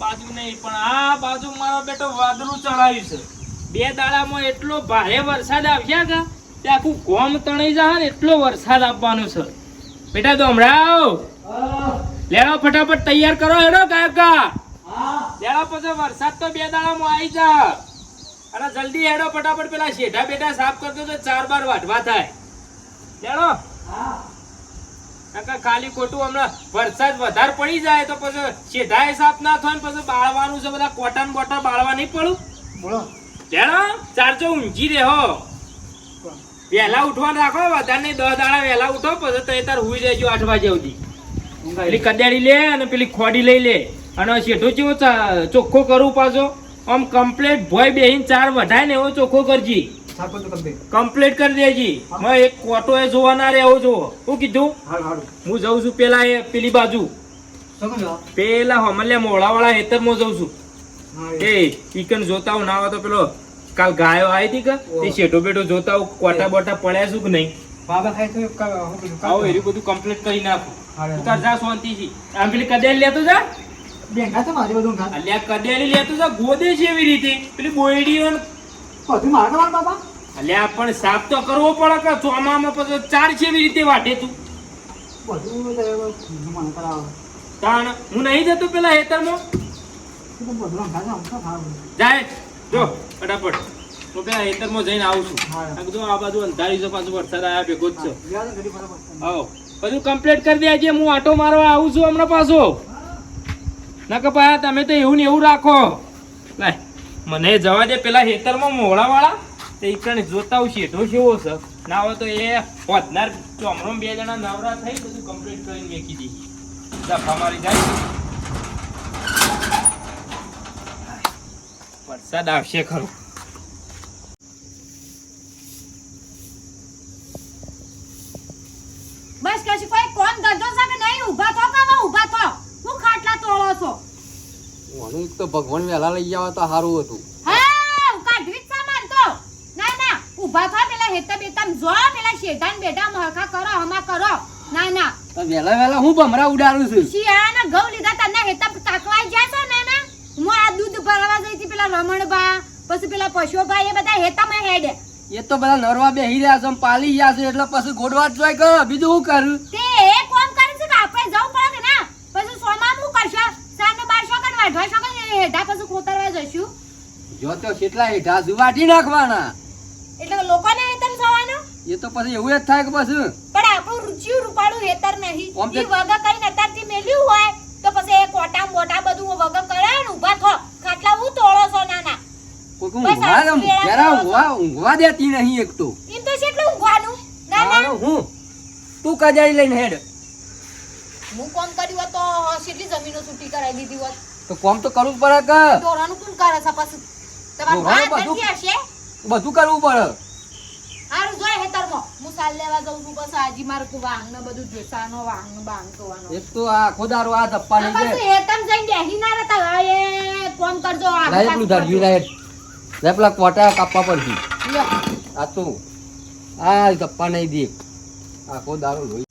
બાજુ નહીં, પણ આ બાજુ મારો બેટો વાદળું ચડાવ્યું છે. બે દાડામાં એટલો ભારે વરસાદ આવ્યા કે, તે આખું ગોમ તણાઈ જાય ને એટલો વરસાદ આપવાનો છે. બેટા તો હમણાં લેડો ફટાફટ તૈયાર કરો હેડો કાકા. લેડો પછી વરસાદ તો બે દાડામાં આવી જા. અને જલ્દી હેડો, ફટાફટ પેલા શેઢા બેટા સાફ કરતો તો ચાર બાર વાટવા થાય. લેડો. કાકા ખાલી ખોટું હમણાં વરસાદ વધારે પડી જાય તો પછી સીધા સાફ ના થાય ને પછી બાળવાનું છે બધા કોટન બોટા બાળવા નહીં પડું? બોલો. લેડો ચારજો ઊંઘી રહેવો વહેલા ઉઠવાનું રાખો વધારે નહીં દસ દાડા વહેલા ઉઠો પછી તો તાર હુઈ જજો આઠ વાગે સુધી. પેલી કદેડી લે અને પેલી ખોડી લઈ લે. અને શેઠો ચેવો ચોખ્ખો કરું પાછો. આમ કમ્પ્લેટ ભોય બેહીન ચાર વધાય ને એવો ચોખ્ખો કરજી. કમ્પ્લીટ કરી દેજી. મેં એક કોટો એ જોવાના રે આવું જોવો શું કીધું? હું જઉં છું પેલા એ પેલી બાજુ. પેલા હમલ્યા મોળા વાળા હેતરમાં જઉં છું. એ. ચિકન જોતા હું ના તો પેલો કાલ ગાયો આવી હતી કે? તે શેઠો બેઠો જોતા હું કોટા બોટા પડ્યા છું કે નહીં? બાબા ખાય તો હું આવો. બધું કમ્પ્લીટ કરી નાખું. તું તાર જા શાંતિથી આમ પેલી કદેલ લેતો જા. બેંગા તો મારી બધું. અલ્યા કદેલી લેતો જા ગોદે છે એવી રીતે. પેલી બોયડી બધું મારે વાળ બાપા? અલ્યા પણ સાફ તો કરવો પડે કે ચોમામાં પછી ચાર છે એવી રીતે વાટે તું? બધું તાણ હું નહીં જતો પેલા હેતરમાં. જાય જો ફટાફટ. હું પેલા હેતરમાં જઈને આવું છું. જો આ બાજુ અંધારી છે પાછું વરસાદ આવ્યા ભેગો જ છે. આવો બધું કમ્પ્લીટ કરી દેજે હું આટો મારવા આવું છું હમણાં પાછો. ના કે પાયા તમે તો એવું ને એવું રાખો. લાય. મને જવા દે, પેલા હેતરમાં મોળા વાળા તે ઈકણ જોતા હું શેઠો કેવો છે. ના હોય તો એ હોતનાર ચોમરો બે જણા નવરા થઈ બધું કમ્પ્લીટ કરીને મેકી દી. દફા મારી જાય. વરસાદ આવશે ખરો. બસ કશું કોઈ કોણ ધંધો સામે નહીં ઊભા થો કે હવે ઊભા થો હું ખાટલા તોડો છો મને તો ભગવાન વહેલા લઈ જવા તો સારું હતું. હા કાઢવી સામાન તો. ના ના ઊભા થો પેલા હેતા બેતા જો પેલા શેઠાન બેટા મહકા કરો હમા કરો. ના ના. તો વહેલા વહેલા હું ભમરા ઉડાડું છું? શિયાળાના ઘઉં લીધા તને હેતા તાકવાઈ જાય છે ના ના. હું આ દૂધ ભરાવા ગઈ હતી પેલા રમણબા પછી પેલા પશુભા એ બધા હેતામાં હેડે. એ તો બધા નરવા બેહી રહ્યા છે પાલી ગયા છે એટલે પછી ગોડવા જ જોઈ કે બીજું શું કરું તે એ કોમ કરે છે કે આપણે જવું પડે કે ના પછી સોમાં હું કરશો સાને બાર શકન વાઢવા શકન હેઠા પછી ખોતરવા જશું તો કેટલા હેઠા વાટી નાખવાના. એટલે લોકોને હેતર જવાનું એ તો પછી એવું જ થાય કે બસ પણ આપણું રુચિ રૂપાળું હેતર નહીં. એ વગર કરીને અત્યારથી મેલ્યું હોય તો પછી એ કોટા મોટા બધું વગર કરે ને ઊભા થો. ખાટલા હું તોડો છો નાના. ઊંઘવા દેતી નહીં એક તો. એમ તો કેટલું ઊંઘવાનું. ના હું? તું કજાઈ લઈને હેડ. હું કોમ કર્યું તો કેટલી જમીનો છૂટી કરાવી દીધી હોત. તો કોમ તો કરવું પડે કે? દોરાનું કોણ કરે છે પછી? તમારું ભાત બધું- નથી હશે? બધું કરવું પડે. હારું જોય હેતરમાં. હું સાલ લેવા જઉં છું પછી આજી મારે તું વાંગ ને બધું જોસાનો વાંગ બાંગ જોવાનો એક તો આ ખોદારો આ ધપ્પા આ નહીં પછી હેતમ જઈને બેસી ના રહેતા એ કોમ કરજો આ લાય પેલું ધાર્યું લાય. લાય પેલા કોટા કાપવા પડશે. આ તો આ ધપ્પા નહીં દે. આખો દારો લોહી.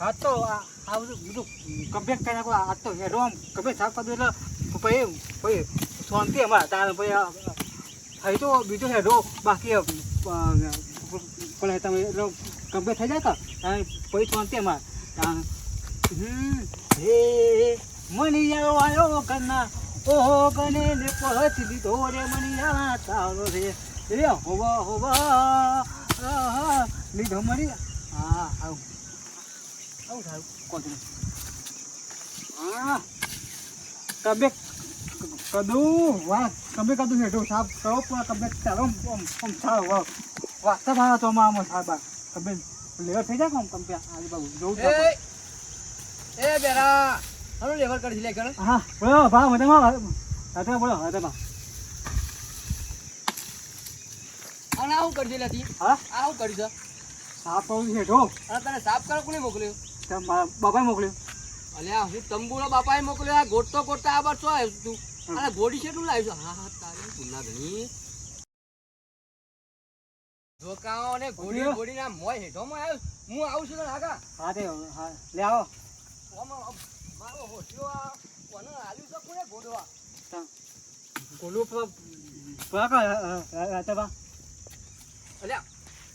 હા તો આ બધું બધું કરી નાખો. આ તો સાફ કરી એટલે પછી પછી શાંતિ અમારે તારે થઈ તો બીજો હેડો, બાકી પણ તમે કમ્પ્લીટ થઈ જાય તો પછી શાંતિ અમારે. હે મણિયારો આવ્યો કરના ઓહો ગને ને દીધો રે મણિયા તારો રે. રે હોવા હોવા લીધો મણી હા, આવું આવું થાય કોણ હા કબે કદું? વાહ તમે કદું હેઠો સાફ કરો પણ કબે ચાલો આમ આમ ચાલો વાહ. વાસ્તા ભાડા તો આમ સાહેબ તમે લેવર થઈ જાય કોમ કમ્પે આજે બાબુ જોઉં એ બેરા હાલો લેવર કરી લે કણ હા બોલો ભા મજામાં હતા બોલો હતા અને આવું કરજે લેતી હા? આવું કરજે સાફ કરું હેઠો. અને તને સાફ કરો કોને મોકલ્યો? ત્યાં મારા બાપાએ મોકલ્યો. અલ્યા હું તંબુનો બાપાએ મોકલ્યો આ ગોટતો ગોટતા આ બાર આવ્યું તું? અને ગોડી છે લાવ્યો છે? હા હા તારી પુના ઘણી ધોકાઓ ને ગોડી ગોડી ના મોય હેઠોમાં આવ્યો. હું આવું છું આગા હા તે હા લે આવો. મારો હોશિયો આ કોને આલ્યું છે કોને ગોડવા ગોલું પર- પર કા, અ, અ, અ, અલ્યા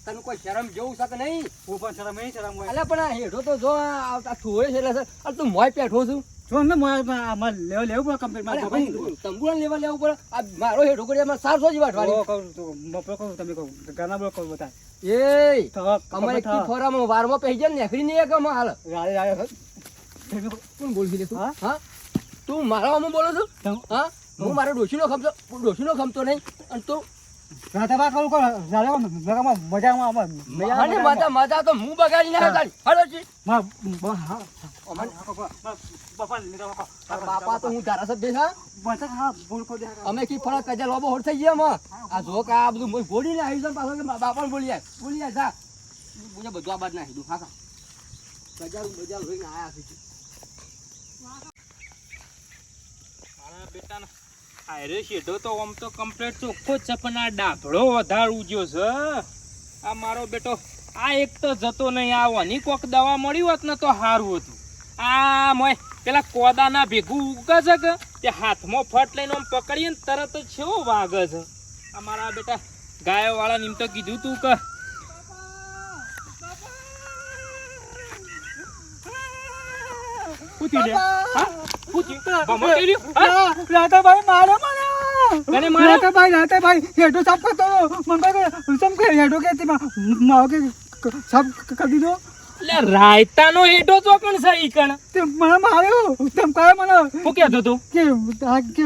તને કોઈ શરમ જેવું છે કે નહીં? હું પણ શરમ નહીં શરમ હોય. અલ્યા પણ આ હેઠો તો જો આ થોડે છે એટલે તું મોય પેઠો છું. જો મારે મારે લેવું લેવું પડે complete. મારે અલ્યા ખબર ભાઈ, નહીં. તંબુરા લેવા લેવું પડે આ મારો હેઠો કરી એમાં સારસો જ વાટવાની કહું કહું, તમે કહો. ગાના બોલો કહું બતાય. એ તો અમારે કી ફોરામાં વારમાં પહેરી જાય ને નેકરી નહીં એક હાલ રાડે રાડે કોણ બોલવી લે તું હા? તું મારા આમાં બોલો છું હા હું મારો ડોશીનો ખમતો ડોશીનો ખમતો નહીં અને તું મજામાં, મજામાં, અને મજા મજા તો હું બગાડી ના હા. હલો જી. માં, હા, અમાર હા, કહો, કહો. માં, બાપા લીધા કહો. તારા બાપા તો હું ધારાસભ્ય હા? બસ, હા, ભૂલ ખોટી, હા. અમે કી ફરક કજા લોબો હોડ થઈ ગયા માં આ જો કે આ બધું મોય ગોડીને આવી જાય પાછો કે બાપા બોલી જાય બોલી જાય જા. બધું આ બાદ ના દઉં. હા બજાર લઈને આયા છે બેટા બેટાનો આયરો શેઢો તો આમ તો કમ્પ્લીટ ચોખ્ખો છે, પણ આ ડાભડો વધારે ઉજ્યો છે આ મારો બેટો, આ એક તો જતો નહીં આવવાની કોક દવા મળી હોત ને તો સારું હતું આ મોય, પેલા કોદાના ભેગું ઉગે છે કે, તે હાથમાં ફટ લઈને આમ પકડીએ ને તરત જ છેવો વાગે છે આ મારા બેટા ગાયો વાળા એમ તો કીધું તું કે ઉતી લે? હા? રાધાભાઈ મારે મને. રાધાભાઈ રાધાભાઈ હેઠો સાફ કરતો મને કહે સમ કે હેઠો કે તે મા- મારો સાફ કરી દીધો. લે રાયતાનો હેઠો ચોકણ છે ઈ કણ. તે મને માર્યો. તેમ કહે મને શું કહેતો તું? કે આ કે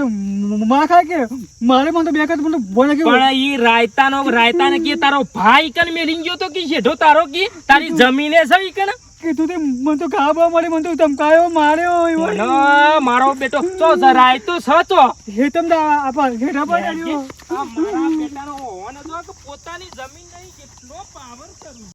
માર ખાય કે મારે મને તો બે કદ મને બોલે કે પણ ઈ રાયતાનો રાયતાને કે તારો ભાઈ કણ મેલીન ગયો તો કે શેઠો તારો કે? તારી જમીને સહી કણ? કીધું તે મને તો ઘા મળી મને તો ધમકાયો માર્યો મારો બેટો ચો જરાય તો સચો હેતમ દા આપા હેઠા પડ્યો આ મારા બેટાનો હોવાનો તો કે પોતાની જમીન નહીં કેટલો પાવર કરું.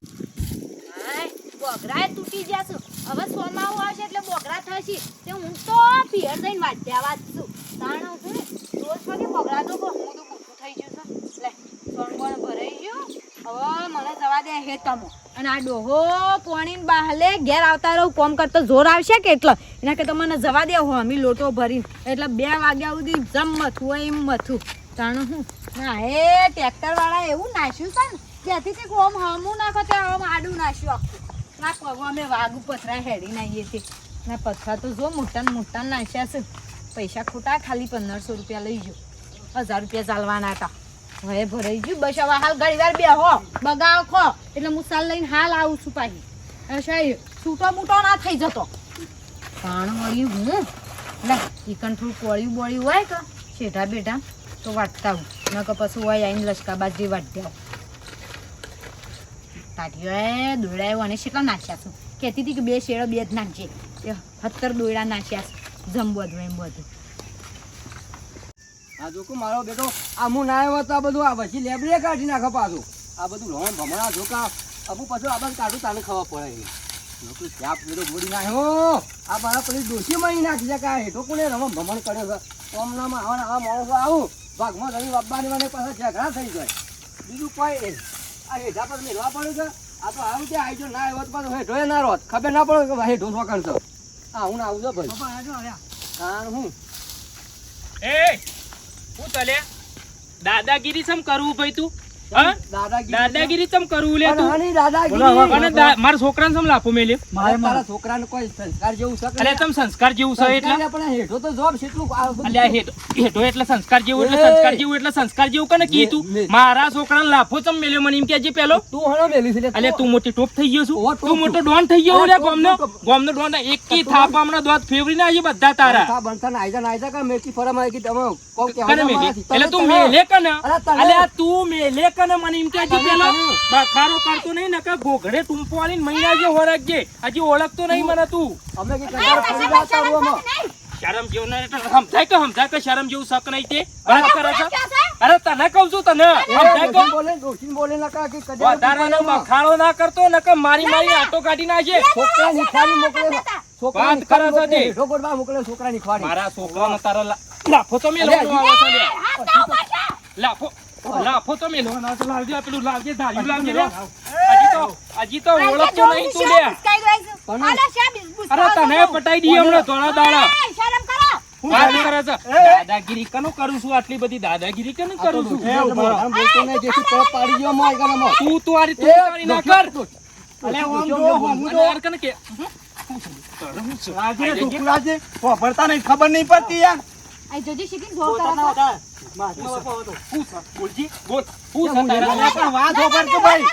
બોગરા તૂટી જશે હવે સોમાવું આવશે એટલે બોગરા થશે. તે હું તો પિયર થઈને વાંચ્યા વાંચશું તાણ હું રોજ પગે બોગરા તો હું તો ગુઠું થઈ ગયું છે. લે સોન ભરાઈ ગયું. હવે મને જવા દે હે તમો. અને આ ડોહો પોણીને બહાલે ઘેર આવતા રહું, કોમ કરતો જોર આવશે કે એટલે? એના કરતા મને જવા દે હો, અમી લોટો ભરીને. એટલે બે વાગ્યા સુધી જમ મથું એમ મથું. તાણ હું? ના હે ટ્રેક્ટર વાળા એવું નાખ્યું છે ને ત્યાંથી કંઈક ઓમ હમું નાખો ત્યાં આમ આડું નાશ્યું આખું. ના પગો અમે વાઘ પથરા હેડી નાઈએ છીએ. ના, પથરા તો જો મોટા મોટા નાશ્યા છે. પૈસા ખોટા, ખાલી પંદરસો રૂપિયા લઈ જો હજાર રૂપિયા ચાલવાના હતા. હવે ભરાઈ ગયું. બસ હવે હાલ ઘડી વાર બેહો. બગાવ ખો. એટલે હું સાલ લઈને હાલ આવું છું પાછી સાહેબ, છૂટો મૂટો ના થઈ જતો. પાણ વળ્યું હું. લે ચિકન થોડું કોળ્યું બોળ્યું હોય કે શેઠા બેઠા તો વાટતા હું. કે પછી હોય આવીને લશ્કા બાજરી વાટ્યા તાટીઓએ એવું અને શેટલા નાખ્યા છું. કહેતી હતી કે બે શેડો બે જ નાખજે. સત્તર દોયડા નાખ્યા છે. જમ બધું એમ બધું. આ જોકો મારો બેટો આ હું ના આવ્યો તો આ બધું આ પછી લેબરે કાઢી નાખો પાછું. આ બધું લોણ ભમણા જોકા અમુક પાછું આ બધું કાઢું તાને ખબર પડે લોકો ચાપ પેલો ગોળી નાખ્યો? આ મારા પછી ડોસી મારી નાખી કે આ હેઠો કોને રમણ ભમણ કર્યો છે? ઓમનામાં આવા આવા માણસો આવું ભાગમાં રવિ બાબાની મને પાછા ઝઘડા થઈ જાય. બીજું કોઈ નહીં. આ હેઠા પર મેળવા પડ્યું છે? આ તો આવું કે આવી જો ના આવ્યો તો પાછો હેઠો ના રોત. ખબર ના પડે કે હેઠો શોખણ છે. હા હું ના આવું છું ભાઈ. બાપા કારણ હું? એ હું તલે દાદાગીરી સમ કરવું ભાઈ તું? દાદાગીરી તમ કરવું લે તું. અને મારા છોકરાને સમ લાફો મેલે મારે મારા છોકરાને કોઈ સંસ્કાર જેવું છે કે અલ્યા તમ સંસ્કાર જેવું છે એટલે? પણ હેઠો તો જોબ છે એટલું હેઠો હેઠો એટલે સંસ્કાર જેવું એટલે સંસ્કાર જેવું એટલે સંસ્કાર જેવું કને કીધું. મારા છોકરાને લાફો તમ મેલ્યો મને એમ કેજે પેલો? તું હણો મેલી છે લે, તું મોટી ટોપ થઈ ગયો છું. તું મોટો ડોન થઈ ગયો લે ગોમનો ગોમનો ડોન એક કી થાપ હમણાં દોત ફેવરી ના આવી બધા તારા. થા બનતા ને આઈજા ને આયજા કે મેથી ફરમ આવી કે તમે મેલે મારાથી. એટલે તું મેલે કને એટલે તું મેલે કને મને એમ કે પેલો બખારો કરતો નહીં નકર ઘોઘડે ટૂંપો વાળીને મહિના જે હોરખજે. હજી ઓળખતો નહીં મને તું. અમે કે પડી ગયા હતા રૂમાં. શરમ જેવું ના એટલે સમજાય કે સમજાય કે શરમ જેવું શક નહીં તે. વાત કરે છે? અરે તને કહું છું તને. સમજાય કે? બોલે દોશીન બોલે ને કા કે વધારાનો. બખાડો ના કરતો નકર મારી મારી આટો કાઢી નાખે છોકરા નિખારી મોકલે. છોકરા વાત કરે છે તે. હેઠો મોકલે છોકરા નિખારી મારા છોકરાને તારા લાફો તો મેલવાનો આવે છે લે. લાફો. લાફો તો મેલો. ના તો લાવજે પેલું લાવજે ધાર્યું લાવજે લે. હજી તો હજી તો ઓળખતો નહીં તું લે અરે તને પટાઈ દઈએ હમણાં થોડા દાડા. શરમ કરો. વાત કરે છે? દાદાગીરી કનું કરું છું આટલી બધી દાદાગીરી કનું કરું છું? તો આ રીતે ના કર. અલે ઓમ જો, જો. યાર કને કે રાજે નહીં, ખબર નહીં પડતી યાર. અહીં જોજી શીખીને. હતા. હું છે? બોલજી બોલ. હું છે તારા પણ વાત કે ભાઈ.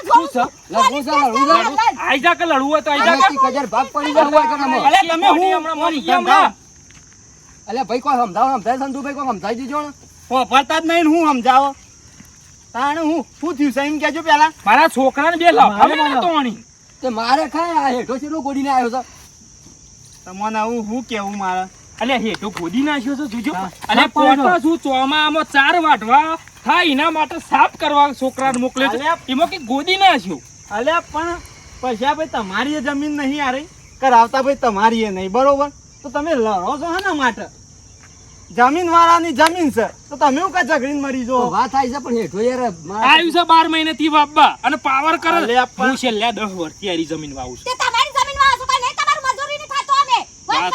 છે કે હોય તો આઈ કે એક હજાર ભાગ પડી જાય મોય ગણામાં. અલે તમે હું- હમણાં મરી ગયા ભાઈ કોઈ સમજાવો સમજાય સંતુભાઈ કોઈ સમજાઈ દીજો ને. જ નહીં હું સમજાવો. તાણે હું શું થયું છે? એમ કેજો પેલા મારા છોકરાને બે લાફા મારે મેલ્યા તો મારે ખાય? આ હેઠો છેલ્લો ગોડીને આવ્યો છે. તમને હું શું કેવું મારે? અલ્યા હેઠો ખોદી નાખ્યો છે જોજો. હા. પાડો. પોતા શું ચોમામાં ચાર વાટવા થાય એના માટે સાફ કરવા છોકરાને મોકલે છે. એમાં કે ગોદી નાખ્યો. અલે પણ પૈસા ભાઈ તમારી જમીન નહીં આ રહી કરાવતા ભાઈ તમારી નહીં બરોબર? તો તમે લડો છો હે માટે? જમીન વાળાની જમીન છે તો તમે હું કા ઝઘડીને મરી તો જો વાત થાય છે પણ હેઠો યાર આવ્યું છે બાર મહિનેથી બાબા અને પાવર કરે. હું છેલ્લા દસ વર્ષથી આરી જમીન વાવું છું તે તમારી જમીનમાં હશો કાંઈ નહીં, તમારું મજૂરી નહીં થતો અમે.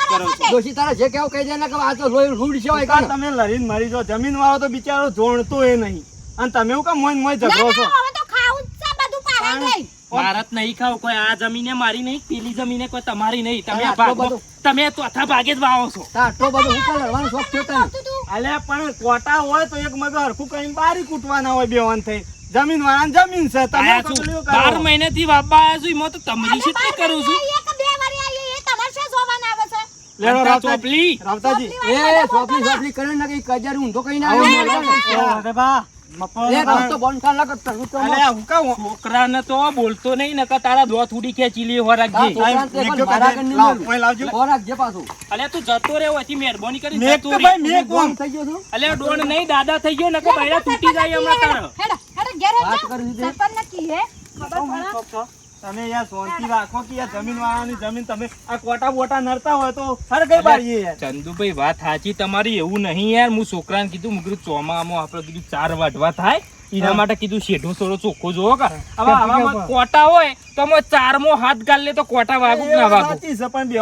વાત કરો છો. તે. તારા જે કેવું કહી દે ને કે આ તો લોહી રૂડ છે હોય કા. તમે લરીન મરી જો જમીન વાળો તો બિચારો જોણતો એ નહીં. અને તમે એવું કા મોય મોય ઝઘડો છો. હવે તો ખાવું છે બધું પારા નહીં. ભારત નહીં ખાવ. કોઈ આ જમીને મારી નહીં પેલી જમીને કોઈ તમારી નહીં. તમે ભાગો. તમે ચોથા ભાગે જ વાવો છો. આટલો બધો હું કાં લડવાનો શોખ થયો તને? તું. પણ કોટા હોય તો એક મગર હરખું કઈ બારી કૂટવાના હોય બેવાન થઈ. જમીન વાળા જમીન છે. તમે બાર મહિને થી બાબા આયા છું. એમાં તો તમારી શું કરું છું મહિને આવીએ કે બે વારી આવીએ, એ તમારે શું જોવાના આવે છે? લેડો ચોપલી. રાવતાજી. એ ને કઈ કજાર ઊંધો કઈ ના આવ્યો અરે બા મફત એ રસ્તો બંધ કર નાખ, તને તો અલ્યા હું કા છોકરાને તો બોલતો નહીં નકર તારા દોત ઉડી ખેંચી લે હો રાખજે. હા, છોકરાને તે જે પાછું. અલે જતો રે હોયથી મહેરબાની કરી જતો રે. ભાઈ કોમ થઈ ગયો છું. અલે ડોણ નહીં દાદા થઈ ગયો નકર બૈરા તૂટી જાય હમણાં તારા. હેડો, હેડો, ઘેર કરી દીધી. ખબર પડે. તમે યાર શાંતિ રાખો કે યાર જમીન વાળાની જમીન તમે આ કોટા બોટા નરતા હોય તો હર કઈ પાડીએ યાર. ચંદુભાઈ વાત સાચી તમારી એવું નહીં યાર. હું છોકરાને કીધું મું કીધું ચોમામાં આપણે કીધું ચાર વાઢવા થાય. એના માટે કીધું શેઢો સોડો ચોખ્ખો જોવો કા. હવે આવામાં કોટા હોય તો અમે ચારમો હાથ ગાલ લે તો કોટા વાગુ ના વાગુ?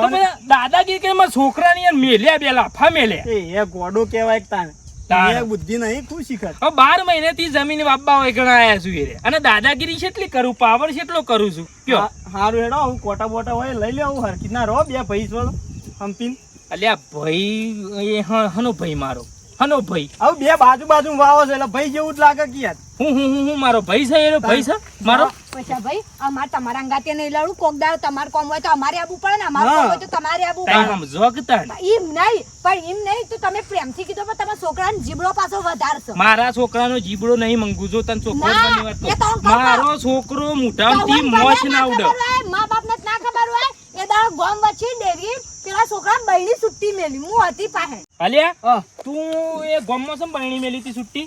પણ દાદાગીરી કરીને છોકરાની યાર મેલ્યા બે લાફા મેલ્યા. એ ગોડો કહેવાય કે તાને તાને. બુદ્ધિ નહીં ખુશી કર હવે બાર મહિનેથી જમીન વાપવા હોય ઘણા છું એ અને દાદાગીરી કેટલી કરું પાવર કેટલો કરું છું. કયો? હારું હેડો હું કોટા બોટા હોય લઈ લે હું હરકી ના બે ભાઈ છો હંપીન. અલ્યા ભાઈ એ હનો ભાઈ મારો. હનો ભાઈ. હવે બે બાજુ બાજુ વાવો છે એટલે ભાઈ જેવું જ લાગે કે યાર. હું હું હું મારો ભાઈ છે એનો ભાઈ છે? મારો? પૈસા ભાઈ અમાર તમારા અંગાતે નહીં લડું કોક દાડો તમારે કોમ હોય તો અમારે આવવું પડે ને અમારે કોમ હોય તો તમારે આવવું પડે. સમજો કે નહીં પણ એમ નહીં તો તમે પ્રેમથી કીધું પણ તમારા છોકરાને જીબડો પાછો વધારશો. મારા છોકરાનો જીબડો નહીં મંગુ જો તને છોકરો બની વાત તો તો. મારો છોકરો મોઢામાંથી કૌવન ના ના ઉડે. ખબર હોય, મા બાપને ના ખબર હોય એ દાડો ગોમ વચ્ચે ડેરી પેલા છોકરા બૈણી સુટ્ટી મેલી હું હતી પાસે. અલ્યા તું એ ગોમમાં સમ બહેણી મેલી તી છુટ્ટી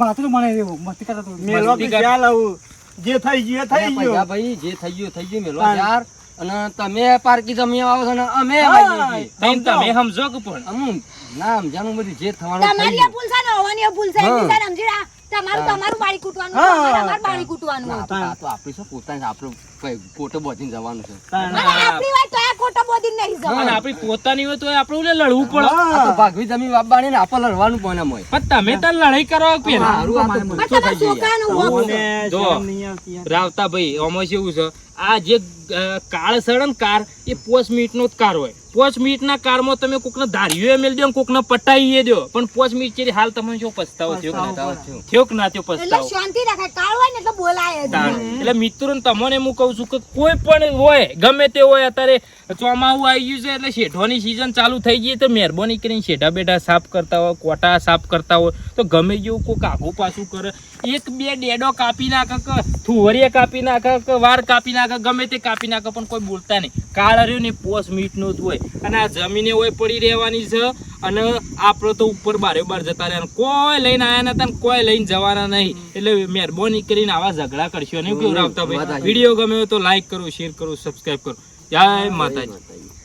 બાથરૂમ મને એવું મસ્તી કરતો મેલો કે કર. ચાલ આવું જે થઈ ગયું થઈ ગયું. ભાઈ જે થઈ ગયું થઈ ગયું. મેલો યાર. અને તમે પારકી જમી આવો છો ને અમે. તઈને તમે સમજો કે પણ. અમુક ના સમજાનું બધું જે થવાનું તમારી આ ભૂલ છે ને હોવાની ભૂલ છે હા. સમજી તમારું તમારું બાળી કૂટવાનું તમારું બાળી કૂટવાનું. તો આપણી શું પોતાને આપણું કઈ કોટો બોધીને જવાનું છે? આપણી વાત તો આ ખોટો બોધીને નહીં અને જવાનું. આપણી પોતાની હોય તો આપણે લડવું પડે. આ તો ભાગવી જમીન વાપવાની ને આપણે લડવાનું પણ એમ હોય પણ તમે તાર લડાઈ કરવા પેલા? તો જો. શરમ નહીં આવતી યાર. રાવતા ભાઈ આમાં કેવું છે? આ જે કાળ સડન કાર એ પોચ મિનિટનો જ કાર હોય. પોચ મિનિટના કારમાં તમે કોકને ધાર્યો મેલ દો કોકને પટાઈએ દો. પણ પોચ મિનિટ ચેરી હાલ તમને શું પસ્તાવો થયો કે ના થયો? થયો. કે ના થયો એટલે પસ્તાવો? શાંતિ રાખે. કાળ હોય ને એટલે બોલાય. એટલે મિત્રો તમને હું કહું છું કે કોઈ પણ હોય ગમે તે હોય અત્યારે ચોમાસું આવી ગયું છે એટલે શેઠવાની સિઝન ચાલુ થઈ ગઈ તો મહેરબાની કરીને શેઠા બેઠા સાફ કરતા હોય કોટા સાફ કરતા હોય. તો ગમે જેવું કોઈક આઘું પાછું કરે. એક બે ડેડો કાપી નાખે કે થુવરીએ કાપી નાખે કે વાર કાપી નાખે ગમે તે કાપી નાખે પણ કોઈ બોલતા નહીં. કાળ રહ્યું ને પોસ મીટનું જ હોય. અને આ જમીને હોય પડી રહેવાની છે અને આપણે તો ઉપર બારે બાર જતા રહ્યા. કોઈ લઈને આવ્યા નતા કોઈ લઈને જવાના નહીં. એટલે મહેરબાની કરીને આવા ઝઘડા કરશો નહીં. કેવું રાવતા ભાઈ વીડિયો ગમે હોય તો લાઈક કરો શેર કરો સબસ્ક્રાઈબ કરો. જય માતાજી.